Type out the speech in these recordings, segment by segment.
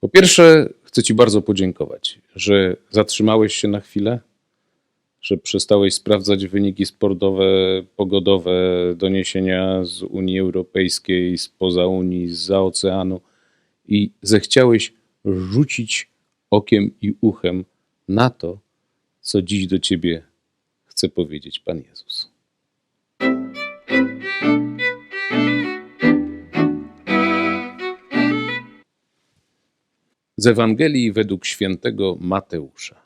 Po pierwsze, chcę Ci bardzo podziękować, że zatrzymałeś się na chwilę, że przestałeś sprawdzać wyniki sportowe, pogodowe, doniesienia z Unii Europejskiej, spoza Unii, z oceanu i zechciałeś rzucić okiem i uchem na to, co dziś do Ciebie chce powiedzieć Pan Jezus. Z Ewangelii według świętego Mateusza.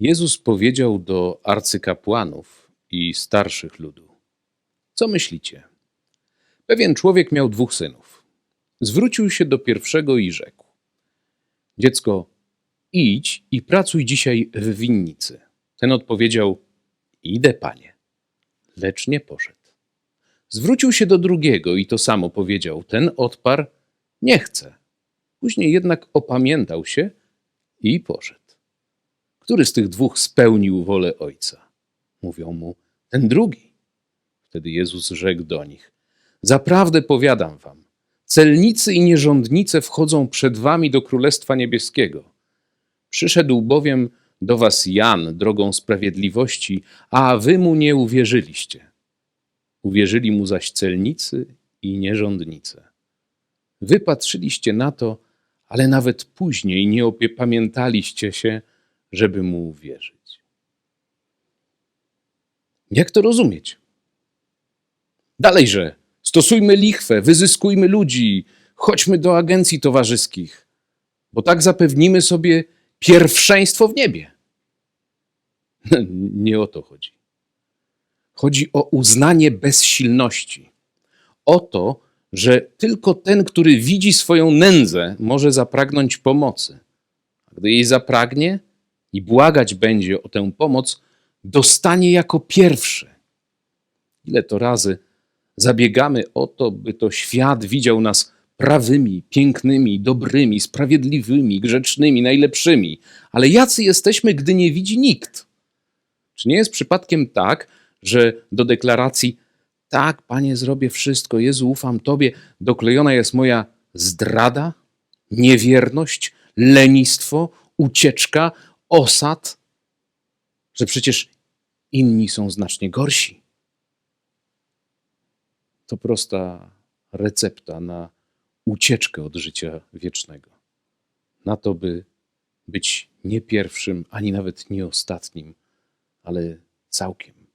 Jezus powiedział do arcykapłanów i starszych ludu: Co myślicie? Pewien człowiek miał dwóch synów. Zwrócił się do pierwszego i rzekł: Dziecko, idź i pracuj dzisiaj w winnicy. Ten odpowiedział: Idę, panie. Lecz nie poszedł. Zwrócił się do drugiego i to samo powiedział. Ten odparł: Nie chcę. Później jednak opamiętał się i poszedł. Który z tych dwóch spełnił wolę ojca? Mówią mu: Ten drugi. Wtedy Jezus rzekł do nich: Zaprawdę powiadam wam, celnicy i nierządnice wchodzą przed wami do Królestwa Niebieskiego. Przyszedł bowiem do was Jan drogą sprawiedliwości, a wy mu nie uwierzyliście. Uwierzyli mu zaś celnicy i nierządnice. Wy patrzyliście na to, ale nawet później nie opamiętaliście się, żeby mu uwierzyć. Jak to rozumieć? Dalejże, stosujmy lichwę, wyzyskujmy ludzi, chodźmy do agencji towarzyskich, bo tak zapewnimy sobie pierwszeństwo w niebie. Nie o to chodzi. Chodzi o uznanie bezsilności. O to, że tylko ten, który widzi swoją nędzę, może zapragnąć pomocy. A gdy jej zapragnie i błagać będzie o tę pomoc, dostanie jako pierwszy. Ile to razy zabiegamy o to, by to świat widział nas prawymi, pięknymi, dobrymi, sprawiedliwymi, grzecznymi, najlepszymi. Ale jacy jesteśmy, gdy nie widzi nikt? Czy nie jest przypadkiem tak, że do deklaracji tak, Panie, zrobię wszystko, Jezu, ufam Tobie, doklejona jest moja zdrada, niewierność, lenistwo, ucieczka, osad, że przecież inni są znacznie gorsi. To prosta recepta na ucieczkę od życia wiecznego. Na to, by być nie pierwszym, ani nawet nie ostatnim, ale całkiem.